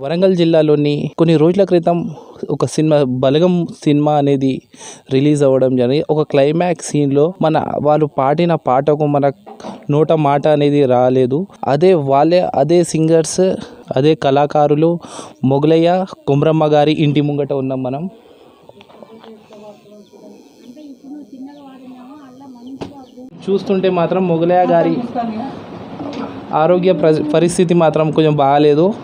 వరంగల్ జిల్లాలోని కొన్ని రోజుల క్రితం ఒక సినిమా బలగం సినిమా అనేది రిలీజ్ అవ్వడం జరిగింది. ఒక క్లైమాక్స్ సీన్లో మన వాళ్ళు పాడిన పాటకు మన నోట మాట అనేది రాలేదు. అదే వాళ్ళే అదే సింగర్స్ అదే కళాకారులు మొగలయ్య కుమ్రమ్మ గారి ఇంటి ముంగట ఉన్నాం మనం. చూస్తుంటే మాత్రం మొగలయ్య గారి ఆరోగ్య ప్ర- పరిస్థితి మాత్రం కొంచెం బాగాలేదు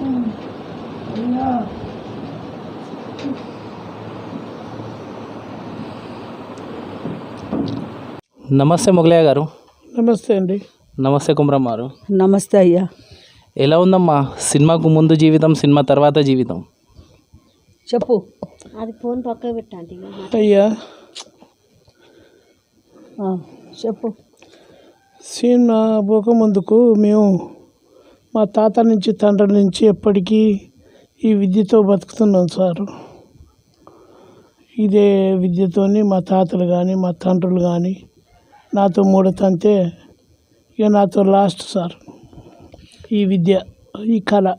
నమస్తే మొగలయ్య గారు. నమస్తే అండి. నమస్తే కుమ్రమ్మ గారు నమస్తే అయ్యా. ఎలా ఉందమ్మా? సినిమాకు ముందు జీవితం సినిమా తర్వాత జీవితం? చెప్పు. అది ఫోన్ పక్కకు పెట్టండి అయ్యా. ఆ, చెప్పు. సినిమా పోకముందుకు మేము మా తాత నుంచి తండ్రి నుంచి ఎప్పటికీ ఈ విద్యతో బతుకుతున్నాం సారు. ఇదే విద్యతోని మా తాతలు కానీ మా తండ్రులు కానీ నాతో మూడో తంతే ఇక నాతో లాస్ట్ సార్. ఈ విద్య ఈ కళ.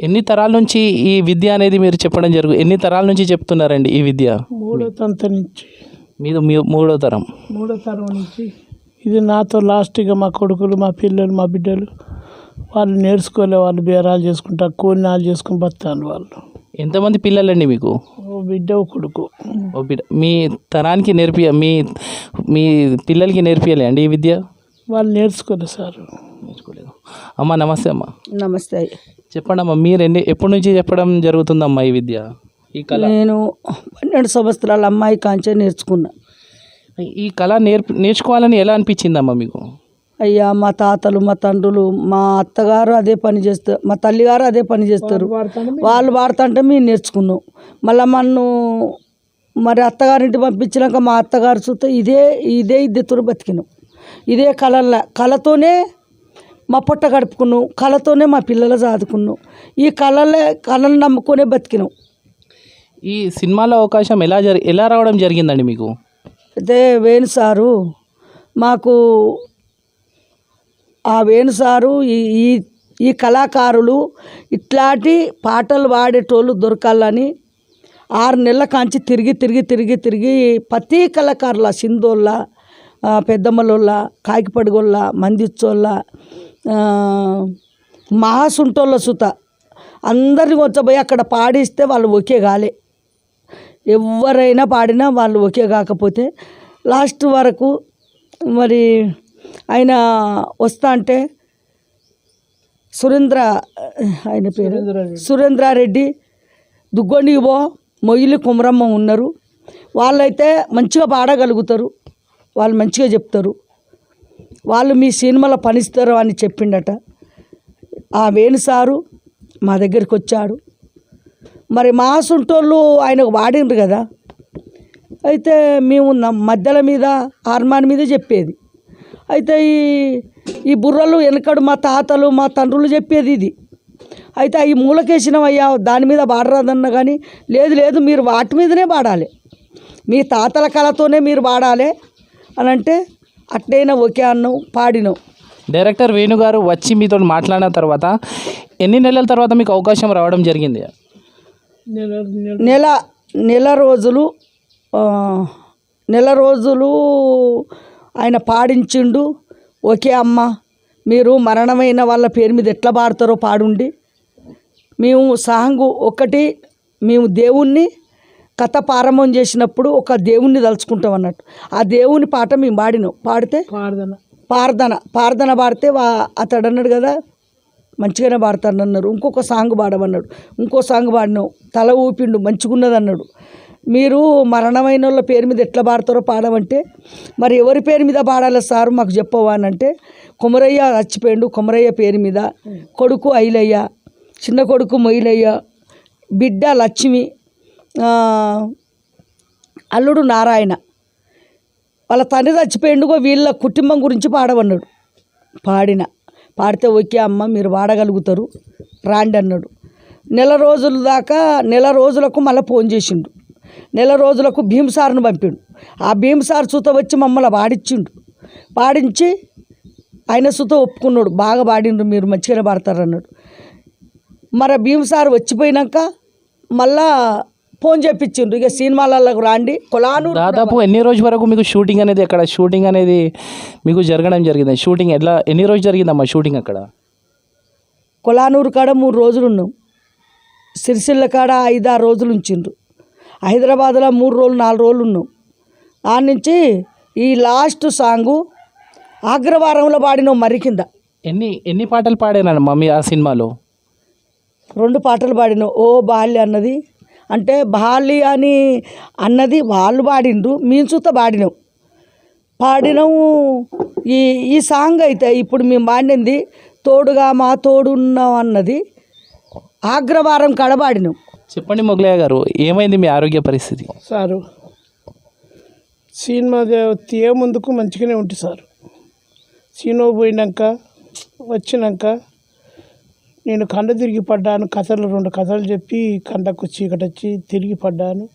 ఎన్ని తరాల నుంచి ఈ విద్య అనేది మీరు చెప్పడం జరుగు ఎన్ని తరాల నుంచి చెప్తున్నారండి ఈ విద్య? మూడో తంత నుంచి. మీది మీ మూడో తరం. మూడో తరం నుంచి. ఇది నాతో లాస్ట్గా మా కొడుకులు మా పిల్లలు మా బిడ్డలు. వాళ్ళు నేర్చుకోలే వాళ్ళు బేరాలు చేసుకుంటారు కూలినాలు చేసుకుని బతాను వాళ్ళు. ఎంతమంది పిల్లలండి మీకు? ఓ బిడ్డ ఓ కొడుకు. ఓ బిడ్డ. మీ తరానికి నేర్పి మీ మీ పిల్లలకి నేర్పియాలి అండి ఈ విద్య? వాళ్ళు నేర్చుకోలే సార్. నేర్చుకోలేదు. అమ్మ నమస్తే అమ్మ. నమస్తే. చెప్పండి అమ్మ మీరు ఎన్ని ఎప్పటి నుంచి చెప్పడం జరుగుతుందమ్మా ఈ విద్య? ఈ కళ? నేను పన్నెండు సంవత్సరాల అమ్మాయి కాంచే నేర్చుకున్నా. ఈ కళ నేర్పి నేర్చుకోవాలని ఎలా అనిపించిందమ్మా మీకు? అయ్యా మా తాతలు మా తండ్రులు మా అత్తగారు అదే పని చేస్తారు మా తల్లిగారు అదే పని చేస్తారు. వాళ్ళు వాడుతుంటే మేము నేర్చుకున్నాం. మళ్ళీ మన్ను మరి అత్తగారింటి పంపించినాక మా అత్తగారు చూస్తే ఇదే ఇదే ఇద్దరు బతికినాం. ఇదే కళల కళతోనే మా పొట్ట గడుపుకున్నాం కళతోనే మా పిల్లలు చదువుకున్నాం ఈ కళలే కళలు నమ్ముకునే బతికినాం. ఈ సినిమాలో అవకాశం ఎలా జరి ఎలా రావడం జరిగిందండి మీకు? అయితే వేణు సారు మాకు ఆ వేణుసారు ఈ ఈ ఈ కళాకారులు ఇట్లాంటి పాటలు పాడేటోళ్ళు దొరకాలని ఆరు నెలల కాంచి తిరిగి తిరిగి తిరిగి తిరిగి ప్రతి కళాకారుల సింధోళ్ళ పెద్దమ్మలోళ్ళ కాకిపడిగోళ్ళ మందిచ్చోళ్ళ మహాసుంటోళ్ళ సుత అందరిని వచ్చబోయి అక్కడ పాడిస్తే వాళ్ళు ఒకే కాలే ఎవరైనా పాడినా వాళ్ళు ఒకే కాకపోతే లాస్ట్ వరకు మరి ఆయన వస్తా అంటే సురేంద్ర ఆయన పేరు? సురేంద్రారెడ్డి. దుగ్గొండికి పో మొయ్యిలి కుమరమ్మ ఉన్నారు. వాళ్ళైతే మంచిగా పాడగలుగుతారు. వాళ్ళు మంచిగా చెప్తారు. వాళ్ళు మీ సినిమాలో పనిస్తారు అని చెప్పిండట. ఆ వేణు సారు మా దగ్గరికి వచ్చాడు. మరి మా సొంటోళ్ళు ఆయనకు వాడిండ్రు కదా. అయితే మేము మధ్యల మీద హార్మాన్ మీద చెప్పేది. అయితే ఈ ఈ బుర్రలు వెనకడు మా తాతలు మా తండ్రులు చెప్పేది ఇది. అయితే ఈ మూలకేసినవయ్యా దాని మీద పాడరాదన్న కానీ లేదు లేదు మీరు వాటి మీదనే పాడాలి మీ తాతల కళతోనే మీరు పాడాలి అని అంటే అట్లయినా ఒకే అన్నం పాడినాం. డైరెక్టర్ వేణు గారు వచ్చి మీతో మాట్లాడిన తర్వాత ఎన్ని నెలల తర్వాత మీకు అవకాశం రావడం జరిగింది? నెల నెల. నెల నెల రోజులు ఆ, నెల రోజులు ఆయన పాడించిండు. ఓకే అమ్మ మీరు మరణమైన వాళ్ళ పేరు మీద ఎట్లా పాడతారో పాడుండి. మేము సాంగు ఒకటి మేము దేవుణ్ణి కథ ప్రారంభం చేసినప్పుడు ఒక దేవుణ్ణి తలుచుకుంటాం అన్నట్టు. ఆ దేవుని పాట మేము పాడినాం. పాడితే పార్దన పార్దన పాడితే వా అతడు అన్నాడు కదా మంచిగానే పాడతాను అన్నారు ఇంకొక సాంగ్ పాడమన్నాడు. ఇంకో సాంగ్ పాడినావు తల ఊపిండు మంచిగున్నది అన్నాడు. మీరు మరణమైన వాళ్ళ పేరు మీద ఎట్లా పాడతారో పాడమంటే మరి ఎవరి పేరు మీద పాడాలి సార్ మాకు చెప్పవా అని అంటే కొమరయ్య చచ్చిపోయిండు కొమరయ్య పేరు మీద. కొడుకు ఐలయ్య చిన్న కొడుకు మొయిలయ్య బిడ్డ లక్ష్మి అల్లుడు నారాయణ. వాళ్ళ తండ్రి చచ్చిపోయిండుగో వీళ్ళ కుటుంబం గురించి పాడమన్నాడు. పాడిన పాడితే ఓకే అమ్మ మీరు పాడగలుగుతారు రాండి అన్నాడు నెల రోజుల దాకా నెల రోజులకు మళ్ళీ ఫోన్ చేసిండు. నెల రోజులకు భీమసార్ను పంపిండు. ఆ భీమసార్ సుత వచ్చి మమ్మల్ని పాడించిండు పాడించి ఆయన సుత ఒప్పుకున్నాడు. బాగా పాడిండ్రు మీరు మంచిగానే పాడతారు అన్నాడు మరి భీమ్ సార్ వచ్చిపోయినాక మళ్ళా ఫోన్ చేపించిండ్రు ఇక సినిమాలకు రాండి. కొలాను దాదాపు ఎన్ని రోజు వరకు మీకు షూటింగ్ అనేది అక్కడ షూటింగ్ అనేది మీకు జరగడం జరిగింది? షూటింగ్ ఎట్లా? ఎన్ని రోజు జరిగిందమ్మా షూటింగ్ అక్కడ? కొలానూరు కాడ మూడు రోజులు ఉన్నాం. సిరిసిల్ల కాడ ఐదారు రోజులు ఉంచిండ్రు. హైదరాబాద్లో మూడు రోజులు నాలుగు రోజులు ఉన్నాం. ఆ నుంచి ఈ లాస్ట్ సాంగు అగ్రవారంలో పాడినాం మరి కింద. ఎన్ని ఎన్ని పాటలు పాడానమ్మా మీ ఆ సినిమాలో? రెండు పాటలు పాడినాం ఓ బాల్య అన్నది. అంటే బాల్య అని అన్నది వాళ్ళు పాడిండ్రు మేము చూత పాడినాం. పాడినాము ఈ ఈ సాంగ్ అయితే ఇప్పుడు మేము పాడింది తోడుగా మా తోడున్నాం అన్నది. ఆగ్రవారం కాడ పాడినాం. చెప్పండి మొగలయ్య గారు ఏమైంది మీ ఆరోగ్య పరిస్థితి? సారు సినిమా తీయ ముందుకు మంచిగానే ఉంటుంది సార్. సినిమా పోయినాక వచ్చినాక నేను కండ తిరిగి పడ్డాను కథలు రెండు కథలు చెప్పి కండకు చీకటి వచ్చి తిరిగి పడ్డాను.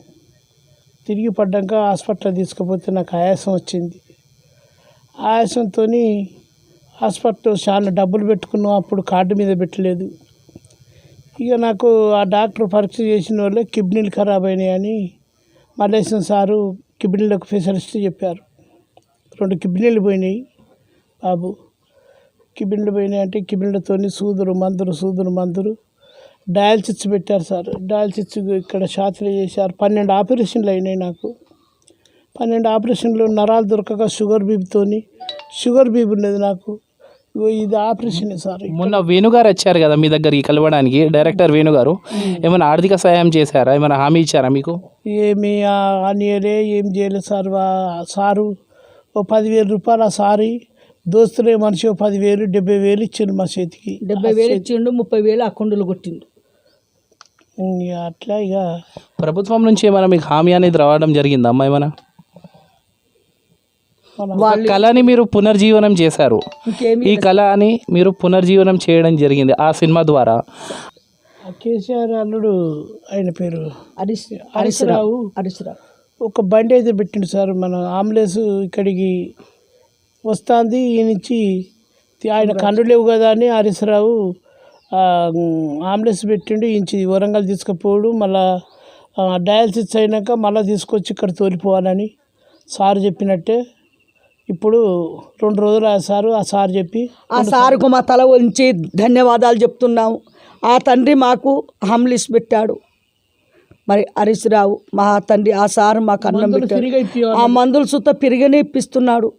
తిరిగి పడ్డాక హాస్పిటల్ తీసుకుపోతే నాకు ఆయాసం వచ్చింది. ఆయాసంతో హాస్పిటల్ చాలా డబ్బులు పెట్టుకున్నాం అప్పుడు కార్డు మీద పెట్టలేదు. ఇక నాకు ఆ డాక్టర్ పరీక్ష చేసిన వాళ్ళే కిడ్నీలు ఖరాబ్ అయినాయని మల్లేశం సారు కిడ్నీలకు ఫెసిలిస్ట్ చెప్పారు. రెండు కిడ్నీలు పోయినాయి బాబు. కిడ్నీలు పోయినాయి అంటే కిడ్నీలతో సూదురు మందులు సూదురు మందులు డయాలసిస్ పెట్టారు సార్. డయాలసిస్ ఇక్కడ షాతులు చేశారు. పన్నెండు ఆపరేషన్లు అయినాయి నాకు. పన్నెండు ఆపరేషన్లు నరాలు దొరకక షుగర్ బీబీతోని షుగర్ బీబీ ఉన్నది నాకు. ఇది ఆపరేషన్ సార్. మొన్న వేణుగారు వచ్చారు కదా మీ దగ్గరికి కలవడానికి డైరెక్టర్ వేణుగారు ఏమైనా ఆర్థిక సహాయం చేశారా? ఏమైనా హామీ ఇచ్చారా మీకు? ఏమి అనియలే ఏం చేయలేదు సార్. సారు ఓ పదివేల రూపాయలు ఆ సారి దోస్తులే మనిషి ఓ పదివేలు డెబ్బై వేలు ఇచ్చిండు మా చేతికి. డెబ్బై వేలు ఇచ్చిండు ముప్పై వేలు అకౌంట్లో కొట్టిండు. ఇక అట్లా ఇక ప్రభుత్వం నుంచి ఏమైనా మీకు హామీ అనేది రావడం జరిగిందా అమ్మా ఏమైనా? ఒక కళని మీరు పునర్జీవనం చేశారు. ఈ కళని మీరు పునర్జీవనం చేయడం జరిగింది ఆ సినిమా ద్వారా. ఆ కేసీఆర్ అల్లుడు ఆయన పేరు. హరీష్ హరీశ్రావు హరీశ్రావు ఒక బండి అయితే పెట్టిండు సార్ మన అంబులెన్స్ ఇక్కడికి వస్తుంది ఈ నుంచి తి- ఆయన కళ్ళు లేవు కదా అని హరీశ్రావు ఆ, అంబులెన్స్ పెట్టిండు ఇంచి వరంగల్ తీసుకుపోడు మళ్ళా ఆ, డయాలసిస్ అయినాక మళ్ళీ తీసుకొచ్చి ఇక్కడ తోలిపోవాలని సార్ చెప్పినట్టే ఇప్పుడు రెండు రోజులు ఆ సారు ఆ సార్ చెప్పి ఆ సారుకు మా తల వంచి ధన్యవాదాలు చెప్తున్నాము. ఆ తండ్రి మాకు హమ్లిస్ పెట్టాడు. మరి హరీశ్రావు మా తండ్రి ఆ సారు మాకు అన్నం పెట్టాడు. ఆ మందులు సుత పిరిగనే ఇప్పిస్తున్నాడు.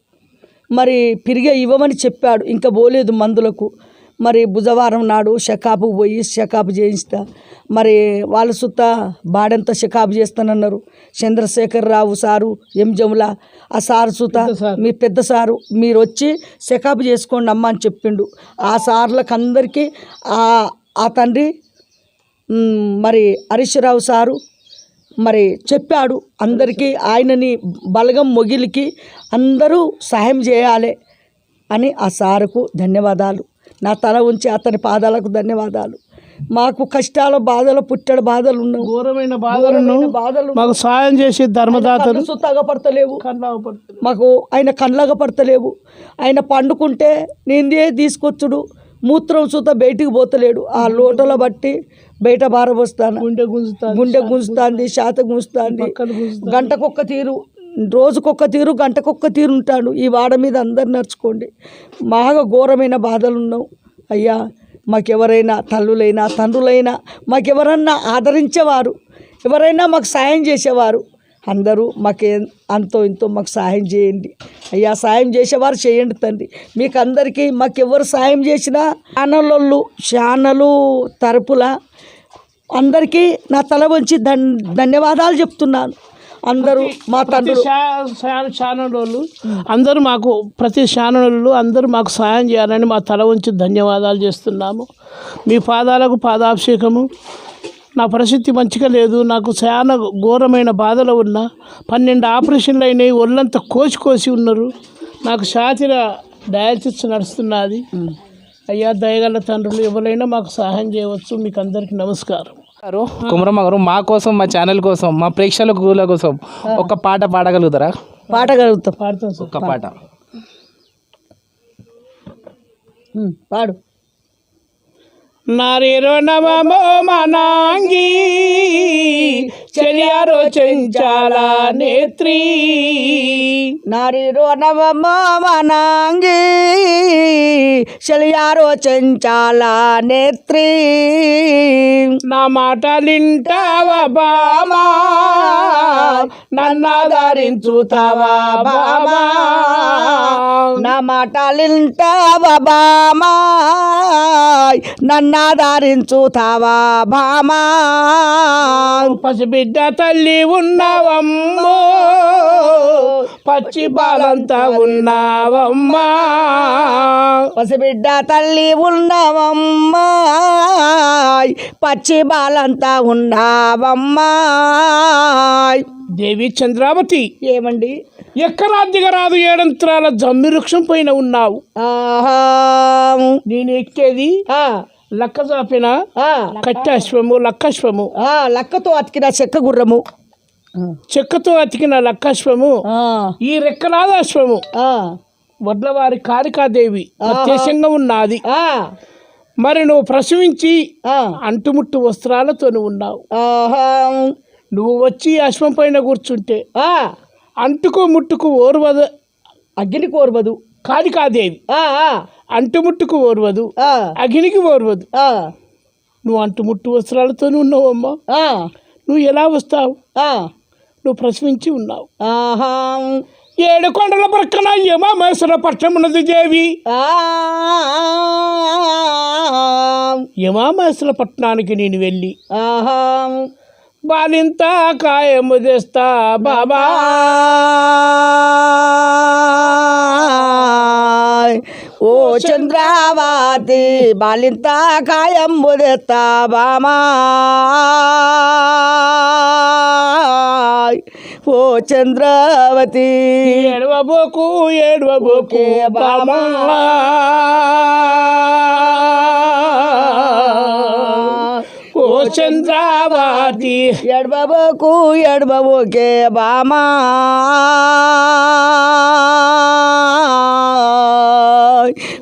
మరి పిరిగే ఇవ్వమని చెప్పాడు. ఇంకా పోలేదు మందులకు. మరి బుధవారం నాడు షకాపు పోయి షకాపు చేయిస్తా మరి వాళ్ళ సుత బాడంతా షకాపు చేస్తానన్నారు. చంద్రశేఖర్ రావు సారు ఎం జముల ఆ సారు సుత మీ పెద్ద సారు మీరు వచ్చి షకాపు చేసుకోండి అమ్మ అని చెప్పిండు. ఆ సార్లకు అందరికీ ఆ తండ్రి మరి హరీశ్రావు సారు మరి చెప్పాడు అందరికీ ఆయనని బలగం మొగిలికి అందరూ సహాయం చేయాలి అని ఆ సారుకు ధన్యవాదాలు. నా తల ఉంచి అతని పాదాలకు ధన్యవాదాలు. మాకు కష్టాల బాధలు పుట్టడ బాధలు ఉన్నావు. ఘోరమైన బాధలను బాధలు మాకు సాయం చేసి ధర్మదాతలు తగపడతలేవు కన్నాపడుతుంది మాకు ఆయన కళ్ళగా పడతలేవు. ఆయన పండుకుంటే నేందే తీసుకొచ్చుడు. మూత్రం సుత బయటికి పోతలేడు. ఆ లోటలో బట్టి బయట బారబోస్తాను గుండె గుంజుతుంది గుండె గుంజుతాంది శాత గుంజుతాంది. గంటకొక్క తీరు. రోజుకొక్క తీరు గంటకొక్క తీరు ఉంటాడు. ఈ వాడ మీద అందరు నడుచుకోండి. బాగా ఘోరమైన బాధలు ఉన్నావు అయ్యా మాకెవరైనా తల్లులైనా తండ్రులైనా మాకెవరన్నా ఆదరించేవారు ఎవరైనా మాకు సాయం చేసేవారు అందరూ మాకే అంతో ఇంతో మాకు సాయం చేయండి. అయ్యా సాయం చేసేవారు చేయండి తండ్రి. మీకు అందరికీ మాకు ఎవరు సాయం చేసినా ఛానళ్ళు ఛానలు తరపుల అందరికీ నా తల వంచి ధన్ ధన్యవాదాలు చెప్తున్నాను. అందరూ మా తండ్రులు. ఛానల్ వాళ్ళు అందరూ మాకు ప్రతి ఛానల్ వాళ్ళు అందరూ మాకు సాయం చేయాలని మా తల ఉంచి ధన్యవాదాలు చేస్తున్నాము. మీ పాదాలకు పాదాభిషేకము. నా పరిస్థితి మంచిగా లేదు. నాకు చాలా ఘోరమైన బాధలు ఉన్నా. పన్నెండు ఆపరేషన్లు అయినాయి. ఒళ్ళంతా కోసి కోసి ఉన్నారు. నాకు ఛాతిన డయాలసిస్ నడుస్తున్నది. అయ్యా దయగల తండ్రులు ఎవరైనా మాకు సహాయం చేయవచ్చు. మీకు అందరికీ నమస్కారం. గారు కుమరమ్మ గారు మా కోసం మా ఛానల్ కోసం మా ప్రేక్షకుల కోసం ఒక పాట పాడగలుగుతారా? పాడగలుగుతాం పాడతాం సార్ ఒక పాట. పాడు. నారేరో నమో మనాంగి చెలియారో చెంచాల నేత్రి. నారీరో నవమానంగి శలియారో చెంచాల నేత్రి. నా మాటలింటావా బామా? నన్నాదరించుతావా బామా? నా మాటలింటావా బామాయ్ నన్నాదారించుతావా బామా పసిబిడ్డ తల్లి ఉన్నావమ్మో పచ్చి బాలంతా ఉన్నావమ్మా. పసిబిడ్డ తల్లి ఉన్నవమ్మాయ్ పచ్చి బాలంతా ఉన్నావమ్మాయ్ దేవి చంద్రావతి ఏమండి? ఎక్కడా దిగరాదు ఏడంత్రాల జమ్మి వృక్షం పైన ఉన్నావు. ఆహా. నేను ఎక్కేది ఆ, లక్క చాపిన కట్టాశ్వము లక్కశ్వము ఆ, లక్కతో అతికిన చెక్క గుర్రము. చెక్కతో అతికిన లక్కశ్వము ఈ ఆ, వడ్లవారి కారికాదేవి ప్రత్యక్షంగా ఉన్నది. ఆ, మరి నువ్వు ప్రసవించి అంటుముట్టు వస్త్రాలతో ఉన్నావు. ఆహా. నువ్వు వచ్చి అశ్వం పైన కూర్చుంటే ఆ, అంటుకు ముట్టుకు ఓర్వద అగ్ని కోర్వదు కాళికాదేవి ఆ, ఆ, అంటుముట్టుకు ఓర్వదు. ఆ, అగ్నికి ఓర్వదు. ఆ, నువ్వు అంటుముట్టు వస్త్రాలతో ఉన్నావమ్మా ఆ, నువ్వు ఎలా వస్తావు? ఆ, నువ్వు ప్రసవించి ఉన్నావు. ఆహా. ఏడు కొండల ప్రక్కన యమామేశ్వర పట్టణమున్నది దేవి. ఆ, యమామేశ్వర పట్టణానికి నేను వెళ్ళి ఆహా. బాలింత కాయము తెస్తా బాబా. ఓ చంద్రావతి బాలింత కాయం ముదెత్తా బామా ఓ చంద్రావతి ఏడవబోకు ఏడవబోకు బాబా ఓ చంద్రావతి ఎడబబోకు ఎడబబోకే బామా.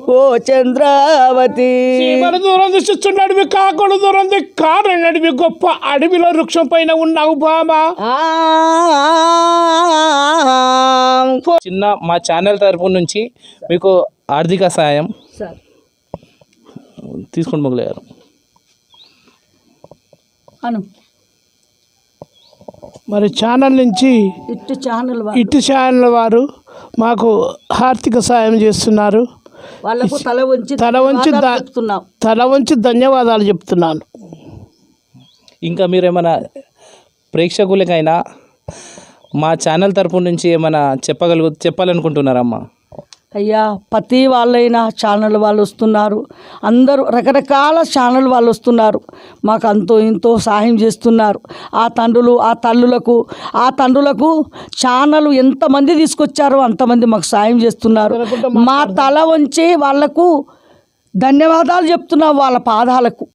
ఓ చంద్రావతి. చీమల దూరం దిశిస్తు నడివి కాకుడు దూరం కాడ నడివి గొప్ప అడవిలో వృక్షం పైన ఉన్నావు బామా. చిన్న మా ఛానల్ తరపు నుంచి మీకు ఆర్థిక సాయం. తీసుకోండి మొగలయ్యారు. అను. మరి ఛానల్ నుంచి ఇటు ఛానల్ ఇటు ఛానల్ వారు మాకు ఆర్థిక సాయం చేస్తున్నారు. వాళ్ళకు తల వంచి తల వంచి తల వంచి ధన్యవాదాలు చెప్తున్నాను. ఇంకా మీరు ఏమైనా ప్రేక్షకులకైనా మా ఛానల్ తరపు నుంచి ఏమైనా చెప్పగలుగు చెప్పాలనుకుంటున్నారమ్మా? అయ్యా ప్రతి వాళ్ళైనా ఛానల్ వాళ్ళు వస్తున్నారు. అందరూ రకరకాల ఛానల్ వాళ్ళు వస్తున్నారు. మాకు అంతో ఇంతో సహాయం చేస్తున్నారు. ఆ తండ్రులు ఆ తల్లులకు ఆ తండ్రులకు ఛానల్ ఎంతమంది తీసుకొచ్చారో అంతమంది మాకు సాయం చేస్తున్నారు. మా తల వంచి వాళ్ళకు ధన్యవాదాలు చెప్తున్నాం వాళ్ళ పాదాలకు.